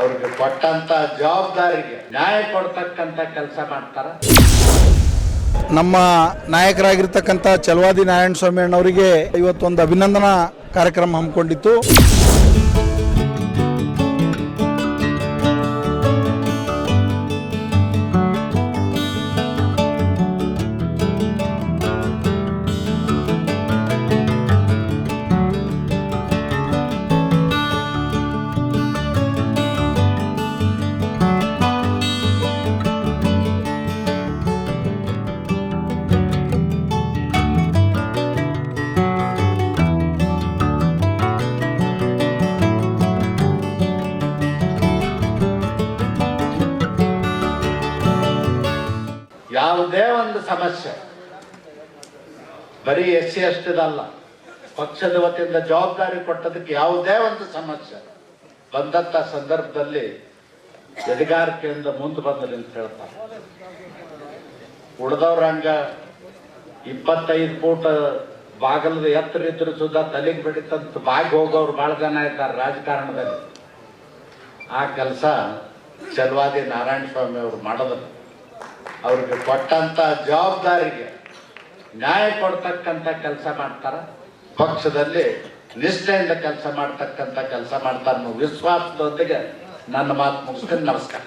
ಅವ್ರಿಗೆ ಕೊಟ್ಟಂತ ಜವಾಬ್ದಾರಿಗೆ ನ್ಯಾಯ ಕೊಡ್ತಕ್ಕಂತ ಕೆಲಸ ಮಾಡ್ತಾರ. ನಮ್ಮ ನಾಯಕರಾಗಿರ್ತಕ್ಕಂಥ ಚಲವಾದಿ ನಾರಾಯಣ ಸ್ವಾಮಿ ಅಣ್ಣವರಿಗೆ ಇವತ್ತೊಂದು ಅಭಿನಂದನಾ ಕಾರ್ಯಕ್ರಮ ಹಮ್ಮಿಕೊಂಡಿತ್ತು. ಸಮಸ್ಯೆ. ಬರೀ ಎಸ್ ಸಿ ಅಷ್ಟಿದಲ್ಲ, ಪಕ್ಷದ ವತಿಯಿಂದ ಜವಾಬ್ದಾರಿ ಕೊಟ್ಟದಕ್ಕೆ ಯಾವುದೇ ಒಂದು ಸಮಸ್ಯೆ. ಬಂದಂತ ಸಂದರ್ಭದಲ್ಲಿ ಎದಗಾರಿಕೆಯಿಂದ ಮುಂದೆ ಬಂದ್ರಿ ಅಂತ ಹೇಳ್ತಾರೆ. ಉಳಿದವ್ರ ಹಂಗ ಇಪ್ಪತ್ತೈದು ಫೂಟ್ ಬಾಗಲದ ಎತ್ತರ ಇದ್ರು ಸುಧಾ ತಲೆಗೆ ಬಿಡಿತಂತ ಬಾಗಿ ಹೋಗೋರು ಬಹಳ ಜನ ಇದ್ದಾರೆ ರಾಜಕಾರಣದಲ್ಲಿ. ಆ ಕೆಲಸ ಚಲವಾದಿ ನಾರಾಯಣ ಸ್ವಾಮಿ ಅವರು ಮಾಡಿದ್ರು ಅವ್ರಿಗೆ ಕೊಟ್ಟಂತ ಜವಾಬ್ದಾರಿಗೆ ನ್ಯಾಯ ಕೊಡ್ತಕ್ಕಂಥ ಕೆಲಸ ಮಾಡ್ತಾರ. ಪಕ್ಷದಲ್ಲಿ ನಿಷ್ಠೆಯಿಂದ ಕೆಲಸ ಮಾಡ್ತಕ್ಕಂಥ ಕೆಲಸ ಮಾಡ್ತಾರೆ ಅನ್ನೋ ವಿಶ್ವಾಸದೊಂದಿಗೆ ನನ್ನ ಮಾತು ಮುಗಿಸ್ತೀನಿ. ನಮಸ್ಕಾರ.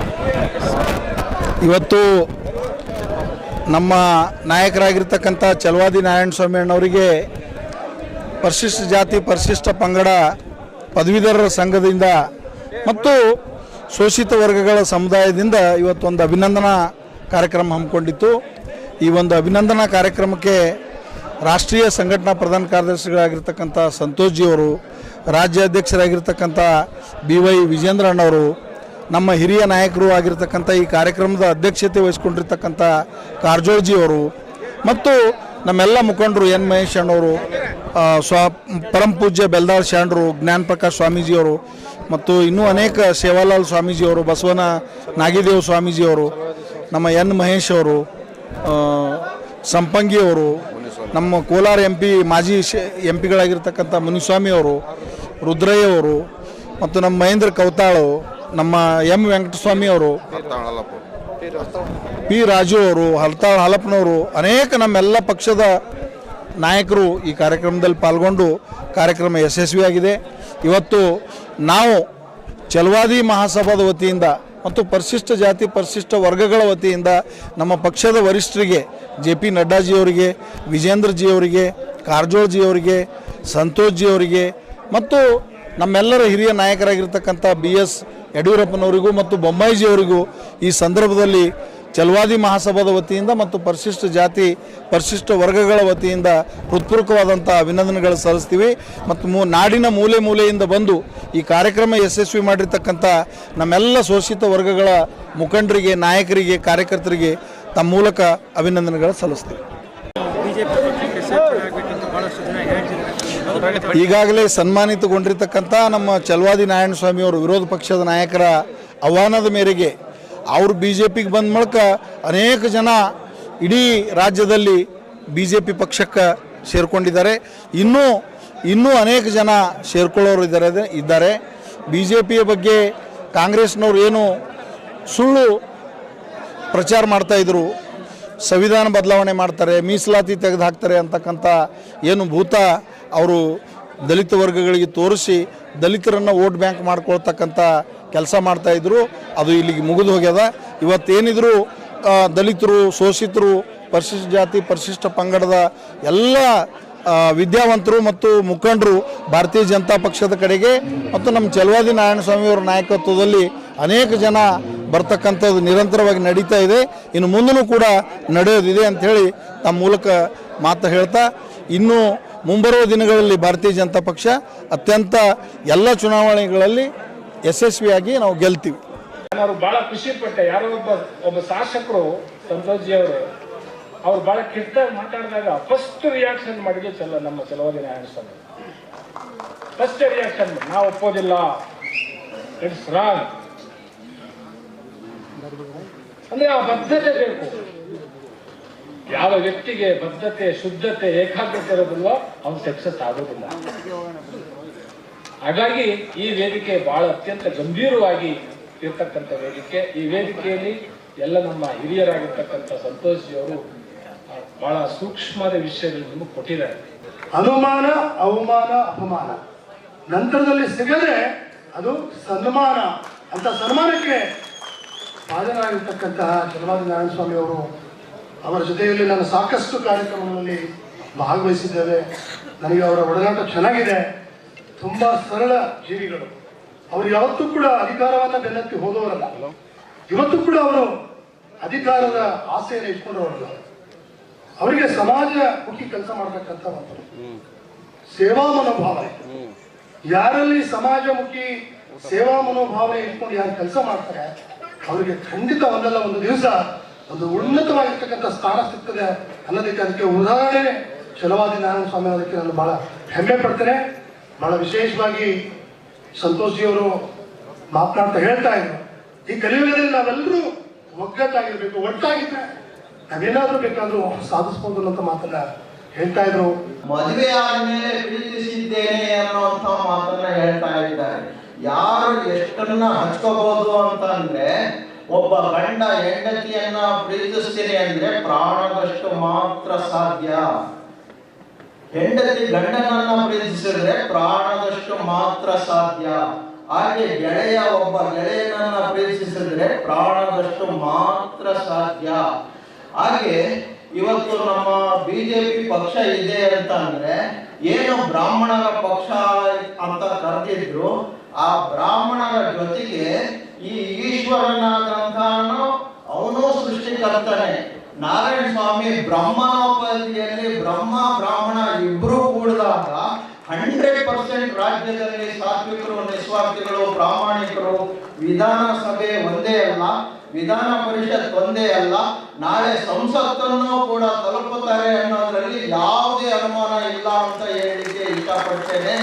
ಇವತ್ತು ನಮ್ಮ ನಾಯಕರಾಗಿರ್ತಕ್ಕಂಥ ಚಲವಾದಿ ನಾರಾಯಣ ಸ್ವಾಮಿ ಅಣ್ಣವರಿಗೆ ಪರಿಶಿಷ್ಟ ಜಾತಿ, ಪರಿಶಿಷ್ಟ ಪಂಗಡ, ಪದವೀಧರರ ಸಂಘದಿಂದ ಮತ್ತು ಶೋಷಿತ ವರ್ಗಗಳ ಸಮುದಾಯದಿಂದ ಇವತ್ತೊಂದು ಅಭಿನಂದನಾ ಕಾರ್ಯಕ್ರಮ ಹಮ್ಮಿಕೊಂಡಿತ್ತು. ಈ ಒಂದು ಅಭಿನಂದನಾ ಕಾರ್ಯಕ್ರಮಕ್ಕೆ ರಾಷ್ಟ್ರೀಯ ಸಂಘಟನಾ ಪ್ರಧಾನ ಕಾರ್ಯದರ್ಶಿಗಳಾಗಿರ್ತಕ್ಕಂಥ ಸಂತೋಷ್ ಜಿಯವರು ರಾಜ್ಯ ಅಧ್ಯಕ್ಷರಾಗಿರ್ತಕ್ಕಂಥ ಬಿ ವೈ ವಿಜೇಂದ್ರ ಅಣ್ಣವರು ನಮ್ಮ ಹಿರಿಯ ನಾಯಕರು ಆಗಿರ್ತಕ್ಕಂಥ ಈ ಕಾರ್ಯಕ್ರಮದ ಅಧ್ಯಕ್ಷತೆ ವಹಿಸ್ಕೊಂಡಿರ್ತಕ್ಕಂಥ ಅವರು, ಮತ್ತು ನಮ್ಮೆಲ್ಲ ಮುಖಂಡರು ಎನ್ ಮಹೇಶ್ ಅಣ್ಣವರು ಸ್ವಾ, ಪರಂ ಪೂಜ್ಯ ಬೆಲ್ದಾಳ್ ಶಾಂಡ್ರು ಜ್ಞಾನ ಪ್ರಕಾಶ್ ಸ್ವಾಮೀಜಿಯವರು ಮತ್ತು ಇನ್ನೂ ಅನೇಕ ಸೇವಾಲಾಲ್ ಸ್ವಾಮೀಜಿಯವರು ಬಸವನ ನಾಗಿದೇವ್ ಸ್ವಾಮೀಜಿಯವರು ನಮ್ಮ ಎನ್ ಮಹೇಶ್ ಅವರು ಸಂಪಂಗಿ ಅವರು, ನಮ್ಮ ಕೋಲಾರ ಎಂ ಪಿ, ಮಾಜಿ ಎಂ ಪಿಗಳಾಗಿರ್ತಕ್ಕಂಥ ಮುನಿಸ್ವಾಮಿ ಅವರು, ರುದ್ರಯ್ಯ ಅವರು, ಮತ್ತು ನಮ್ಮ ಮಹೇಂದ್ರ ಕೌತಾಳು ನಮ್ಮ ಎಂ ವೆಂಕಟಸ್ವಾಮಿ ಅವರು, ಪಿ ರಾಜು ಅವರು ಹಲ್ತಾಳ್ ಹಾಲಪ್ಪನವರು, ಅನೇಕ ನಮ್ಮೆಲ್ಲ ಪಕ್ಷದ ನಾಯಕರು ಈ ಕಾರ್ಯಕ್ರಮದಲ್ಲಿ ಪಾಲ್ಗೊಂಡು ಕಾರ್ಯಕ್ರಮ ಯಶಸ್ವಿಯಾಗಿದೆ. ಇವತ್ತು ನಾವು ಚಲವಾದಿ ಮಹಾಸಭಾದ ವತಿಯಿಂದ ಮತ್ತು ಪರಿಶಿಷ್ಟ ಜಾತಿ, ಪರಿಶಿಷ್ಟ ವರ್ಗಗಳ ವತಿಯಿಂದ ನಮ್ಮ ಪಕ್ಷದ ವರಿಷ್ಠರಿಗೆ, ಜೆ ಪಿ ನಡ್ಡಾಜಿಯವರಿಗೆ ವಿಜೇಂದ್ರಜಿಯವರಿಗೆ ಕಾರಜೋಳ್ಜಿಯವರಿಗೆ ಸಂತೋಷ್ಜಿಯವರಿಗೆ ಮತ್ತು ನಮ್ಮೆಲ್ಲರ ಹಿರಿಯ ನಾಯಕರಾಗಿರ್ತಕ್ಕಂಥ ಬಿ ಎಸ್ ಯಡಿಯೂರಪ್ಪನವರಿಗೂ ಮತ್ತು ಬೊಮ್ಮಾಯಿಜಿಯವರಿಗೂ ಈ ಸಂದರ್ಭದಲ್ಲಿ ಚಲವಾದಿ ಮಹಾಸಭಾದ ವತಿಯಿಂದ ಮತ್ತು ಪರಿಶಿಷ್ಟ ಜಾತಿ, ಪರಿಶಿಷ್ಟ ವರ್ಗಗಳ ವತಿಯಿಂದ ಹೃತ್ಪೂರ್ವಕವಾದಂಥ ಅಭಿನಂದನೆಗಳು ಸಲ್ಲಿಸ್ತೀವಿ. ಮತ್ತು ಮೂ, ನಾಡಿನ ಮೂಲೆ ಮೂಲೆಯಿಂದ ಬಂದು ಈ ಕಾರ್ಯಕ್ರಮ ಯಶಸ್ವಿ ಮಾಡಿರ್ತಕ್ಕಂಥ ನಮ್ಮೆಲ್ಲ ಶೋಷಿತ ವರ್ಗಗಳ ಮುಖಂಡರಿಗೆ, ನಾಯಕರಿಗೆ, ಕಾರ್ಯಕರ್ತರಿಗೆ ತಮ್ಮ ಮೂಲಕ ಅಭಿನಂದನೆಗಳು ಸಲ್ಲಿಸ್ತೀವಿ. ಈಗಾಗಲೇ ಸನ್ಮಾನಿತಗೊಂಡಿರ್ತಕ್ಕಂಥ ನಮ್ಮ ಚಲವಾದಿ ನಾರಾಯಣ ಸ್ವಾಮಿಯವರು ವಿರೋಧ ಪಕ್ಷದ ನಾಯಕರ ಆಹ್ವಾನದ ಮೇರೆಗೆ ಅವರು ಬಿ ಜೆ ಪಿಗೆ ಬಂದ ಮೂಲಕ ಅನೇಕ ಜನ ಇಡೀ ರಾಜ್ಯದಲ್ಲಿ ಬಿ ಜೆ ಪಿ ಪಕ್ಷಕ್ಕೆ ಸೇರಿಕೊಂಡಿದ್ದಾರೆ. ಇನ್ನೂ ಇನ್ನೂ ಅನೇಕ ಜನ ಸೇರ್ಕೊಳ್ಳೋರು ಇದ್ದಾರೆ ಇದ್ದಾರೆ. ಬಿ ಜೆ ಪಿಯ ಬಗ್ಗೆ ಕಾಂಗ್ರೆಸ್ನವ್ರು ಏನು ಸುಳ್ಳು ಪ್ರಚಾರ ಮಾಡ್ತಾಯಿದ್ರು ಸಂವಿಧಾನ ಬದಲಾವಣೆ ಮಾಡ್ತಾರೆ, ಮೀಸಲಾತಿ ತೆಗೆದು ಹಾಕ್ತಾರೆ ಅಂತಕ್ಕಂಥ ಏನು ಭೂತ ಅವರು ದಲಿತ ವರ್ಗಗಳಿಗೆ ತೋರಿಸಿ ದಲಿತರನ್ನು ವೋಟ್ ಬ್ಯಾಂಕ್ ಮಾಡ್ಕೊಳ್ತಕ್ಕಂಥ ಕೆಲಸ ಮಾಡ್ತಾಯಿದ್ರು ಅದು ಇಲ್ಲಿಗೆ ಮುಗಿದು ಹೋಗ್ಯದ. ಇವತ್ತೇನಿದ್ರು ದಲಿತರು, ಶೋಷಿತರು, ಪರಿಶಿಷ್ಟ ಜಾತಿ, ಪರಿಶಿಷ್ಟ ಪಂಗಡದ ಎಲ್ಲ ವಿದ್ಯಾವಂತರು ಮತ್ತು ಮುಖಂಡರು ಭಾರತೀಯ ಜನತಾ ಪಕ್ಷದ ಕಡೆಗೆ ಮತ್ತು ನಮ್ಮ ಚಲವಾದಿ ನಾರಾಯಣ ಸ್ವಾಮಿಯವರ ನಾಯಕತ್ವದಲ್ಲಿ ಅನೇಕ ಜನ ಬರ್ತಕ್ಕಂಥದ್ದು ನಿರಂತರವಾಗಿ ನಡೀತಾ ಇದೆ. ಇನ್ನು ಮುಂದೂ ಕೂಡ ನಡೆಯೋದಿದೆ ಅಂಥೇಳಿ ತಮ್ಮ ಮೂಲಕ ಮಾತು ಹೇಳ್ತಾ, ಇನ್ನು ಮುಂಬರುವ ದಿನಗಳಲ್ಲಿ ಭಾರತೀಯ ಜನತಾ ಪಕ್ಷ ಅತ್ಯಂತ ಎಲ್ಲ ಚುನಾವಣೆಗಳಲ್ಲಿ ಯಶಸ್ವಿಯಾಗಿ ನಾವು ಗೆಲ್ತೀವಿ. ನಾನು ಬಹಳ ಖುಷಿ ಪಟ್ಟೆ. ಯಾರೋ ಒಬ್ಬ ಒಬ್ಬ ಶಾಸಕರು ಸಂತೋಷ್ ಜಿ ಅವರು, ಅವ್ರು ಬಹಳ ಕೆಟ್ಟಾಗಿ ಮಾತಾಡಿದಾಗ ಫಸ್ಟ್ ರಿಯಾಕ್ಷನ್ ಮಾಡಿದ್ರು ಚಲ, ನಮ್ಮ ಚಲವಾದಿ ನಾರಾಯಣ ಸ್ವಾಮಿ ಫಸ್ಟ್ ರಿಯಾಕ್ಷನ್ ನಾವು ಒಪ್ಪೋದಿಲ್ಲ. ಇಟ್ಸ್ ರಾಂಗ್ ಅಂದ್ರೆ ಆ ಬದ್ಧತೆ ಬೇಕು. ಯಾವ ವ್ಯಕ್ತಿಗೆ ಬದ್ಧತೆ, ಶುದ್ಧತೆ, ಏಕಾಗ್ರತೆ ಇರೋದಿಲ್ಲ ಅವ್ನು ಸಕ್ಸಸ್ ಆಗೋದಿಲ್ಲ. ಹಾಗಾಗಿ ಈ ವೇದಿಕೆ ಬಹಳ ಅತ್ಯಂತ ಗಂಭೀರವಾಗಿ ಇರ್ತಕ್ಕಂಥ ವೇದಿಕೆ. ಈ ವೇದಿಕೆಯಲ್ಲಿ ಎಲ್ಲ ನಮ್ಮ ಹಿರಿಯರಾಗಿರ್ತಕ್ಕಂಥ ಸಂತೋಷ್ ಅವರು ಬಹಳ ಸೂಕ್ಷ್ಮದ ವಿಷಯಗಳನ್ನು ಕೊಟ್ಟಿದ್ದಾರೆ. ಅನುಮಾನ, ಅವಮಾನ, ಅಪಮಾನ. ನಂತರದಲ್ಲಿ ಸಿಗದೆ ಅದು ಸನ್ಮಾನ ಅಂತ ಸನ್ಮಾನಕ್ಕೆ ಹಾಜರಾಗಿರ್ತಕ್ಕಂತಹ ಚಲವಾದಿ ನಾರಾಯಣ ಸ್ವಾಮಿ ಅವರು ಅವರ ಜೊತೆಯಲ್ಲಿ ನಾನು ಸಾಕಷ್ಟು ಕಾರ್ಯಕ್ರಮಗಳಲ್ಲಿ ಭಾಗವಹಿಸಿದ್ದೇವೆ. ನನಗೆ ಅವರ ಒಡನಾಟ ಚೆನ್ನಾಗಿದೆ. ತುಂಬ ಸರಳ ಜೀವಿಗಳು. ಅವರು ಯಾವತ್ತೂ ಕೂಡ ಅಧಿಕಾರವನ್ನ ಬೆನ್ನತ್ತಿ ಹೋದವರಲ್ಲ. ಇವತ್ತು ಕೂಡ ಅವರು ಅಧಿಕಾರದ ಆಸೆಯನ್ನು ಇಟ್ಕೊಂಡವರಲ್ಲ ಅವರಿಗೆ ಸಮಾಜ ಮುಖಿ ಕೆಲಸ ಮಾಡ್ತಕ್ಕಂಥ ಒಂದು ಸೇವಾ ಮನೋಭಾವನೆ ಯಾರಲ್ಲಿ ಸಮಾಜಮುಖಿ ಸೇವಾ ಮನೋಭಾವನೆ ಇಟ್ಕೊಂಡು ಯಾರು ಕೆಲಸ ಮಾಡ್ತಾರೆ, ಅವರಿಗೆ ಖಂಡಿತ ಒಂದಲ್ಲ ಒಂದು ದಿವಸ ಒಂದು ಉನ್ನತವಾಗಿರ್ತಕ್ಕಂಥ ಸ್ಥಾನ ಸಿಗ್ತದೆ ಅನ್ನೋದಕ್ಕೆ ಅದಕ್ಕೆ ಉದಾಹರಣೆ ಚಲವಾದಿ ನಾರಾಯಣ ಸ್ವಾಮಿ ಅದಕ್ಕೆ ನಾನು ಬಹಳ ಹೆಮ್ಮೆ ಪಡ್ತೇನೆ. ಬಹಳ ವಿಶೇಷವಾಗಿ ಸಂತೋಷ್ ಜಿಯವರು ಮಾತನಾಡ್ತಾ ಹೇಳ್ತಾ ಇದ್ರು. ಈ ಕಲಿಯುಗದಲ್ಲಿ ನಾವೆಲ್ಲರೂ ಒಗ್ಗಟ್ಟಾಗಿರ್ಬೇಕು, ಒಟ್ಟಾಗಿದ್ರೆ ನಾವೇನಾದ್ರೂ ಬೇಕಾದ್ರೂ ಸಾಧಿಸಬಹುದು ಅನ್ನೋ ಮಾತನ್ನ ಹೇಳ್ತಾ ಇದ್ರು. ಮದುವೆ ಆದ್ಮೇಲೆ ಪ್ರೀತಿಸಿದ್ದೇನೆ ಅನ್ನುವಂತ ಮಾತನ್ನ ಹೇಳ್ತಾ ಇದ್ದಾರೆ. ಯಾರು ಎಷ್ಟನ್ನ ಹಚ್ಕೋಬಹುದು ಅಂತಂದ್ರೆ, ಒಬ್ಬ ಗಂಡ ಹೆಂಡತಿಯನ್ನ ಪ್ರೀತಿಸ್ತೀನಿ ಅಂದ್ರೆ ಪ್ರಾಣದಷ್ಟು ಮಾತ್ರ ಸಾಧ್ಯ. ಹೆಂಡತಿ ಗಂಡನನ್ನ ಪ್ರೀತಿಸಿದ್ರೆ ಪ್ರಾಣದಷ್ಟು ಮಾತ್ರ ಸಾಧ್ಯ. ಹಾಗೆ ಗೆಳೆಯ ಒಬ್ಬ ಗೆಳೆಯನನ್ನ ಪ್ರೀತಿಸಿದ್ರೆ ಪ್ರಾಣದಷ್ಟು ಮಾತ್ರ ಸಾಧ್ಯ. ಹಾಗೆ ಇವತ್ತು ನಮ್ಮ ಬಿಜೆಪಿ ಪಕ್ಷ ಇದೆ ಅಂತ ಅಂದ್ರೆ ಏನು ಬ್ರಾಹ್ಮಣರ ಪಕ್ಷ ಅಂತ ಕರೆದಿದ್ರು, ಆ ಬ್ರಾಹ್ಮಣರ ಜೊತೆಗೆ ಈ ಈಶ್ವರನಾದಂತಾನು ಅವನು ಸೃಷ್ಟಿಕರ್ತನೆ. ನಾರಾಯಣ ಸ್ವಾಮಿ ಬ್ರಹ್ಮನೋಪಾದಿಯಲ್ಲಿ ಬ್ರಹ್ಮ, ಬ್ರಾಹ್ಮಣ ಹಂಡ್ರೆಡ್ ಪರ್ಸೆಂಟ್ ರಾಜ್ಯದಲ್ಲಿ ಸಾತ್ವಿಕರು ನಿಸ್ವಾರ್ಥಿಗಳು, ಪ್ರಾಮಾಣಿಕರು, ವಿಧಾನಸಭೆ ಒಂದೇ ಅಲ್ಲ, ವಿಧಾನ ಪರಿಷತ್ ಒಂದೇ ಅಲ್ಲ, ನಾಳೆ ಸಂಸತ್ತನ್ನು ಕೂಡ ತಲುಪುತ್ತಾರೆ ಅನ್ನೋದರಲ್ಲಿ ಯಾವುದೇ ಅನುಮಾನ ಇಲ್ಲ ಅಂತ ಹೇಳಲಿಕ್ಕೆ ಇಷ್ಟಪಡ್ತೇನೆ.